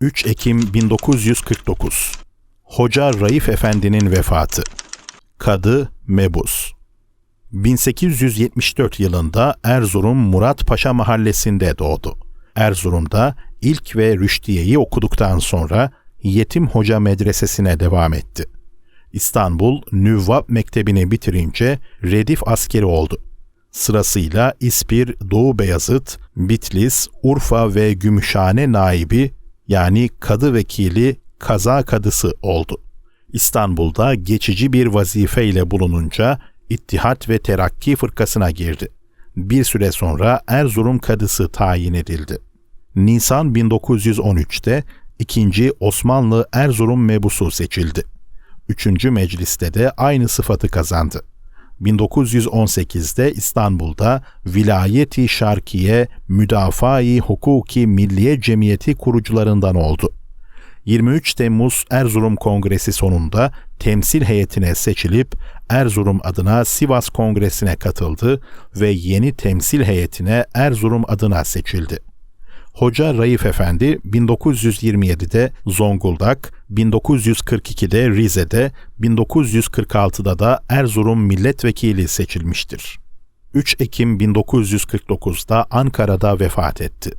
3 Ekim 1949 Hoca Raif Efendi'nin vefatı Kadı Mebus 1874 yılında Erzurum Murat Paşa mahallesinde doğdu. Erzurum'da ilk ve Rüştiye'yi okuduktan sonra Yetim Hoca Medresesi'ne devam etti. İstanbul Nüvvab Mektebi'ni bitirince Redif askeri oldu. Sırasıyla İspir, Doğu Beyazıt, Bitlis, Urfa ve Gümüşhane naibi yani kadı vekili kaza kadısı oldu. İstanbul'da geçici bir vazife ile bulununca İttihat ve Terakki fırkasına girdi. Bir süre sonra Erzurum kadısı tayin edildi. Nisan 1913'te 2. Osmanlı Erzurum mebusu seçildi. 3. mecliste de aynı sıfatı kazandı. 1918'de İstanbul'da Vilayeti Şarkiye Müdafaa-i Hukuki Milliye Cemiyeti kurucularından oldu. 23 Temmuz Erzurum Kongresi sonunda temsil heyetine seçilip Erzurum adına Sivas Kongresi'ne katıldı ve yeni temsil heyetine Erzurum adına seçildi. Hoca Raif Efendi 1927'de Zonguldak, 1942'de Rize'de, 1946'da da Erzurum milletvekili seçilmiştir. 3 Ekim 1949'da Ankara'da vefat etti.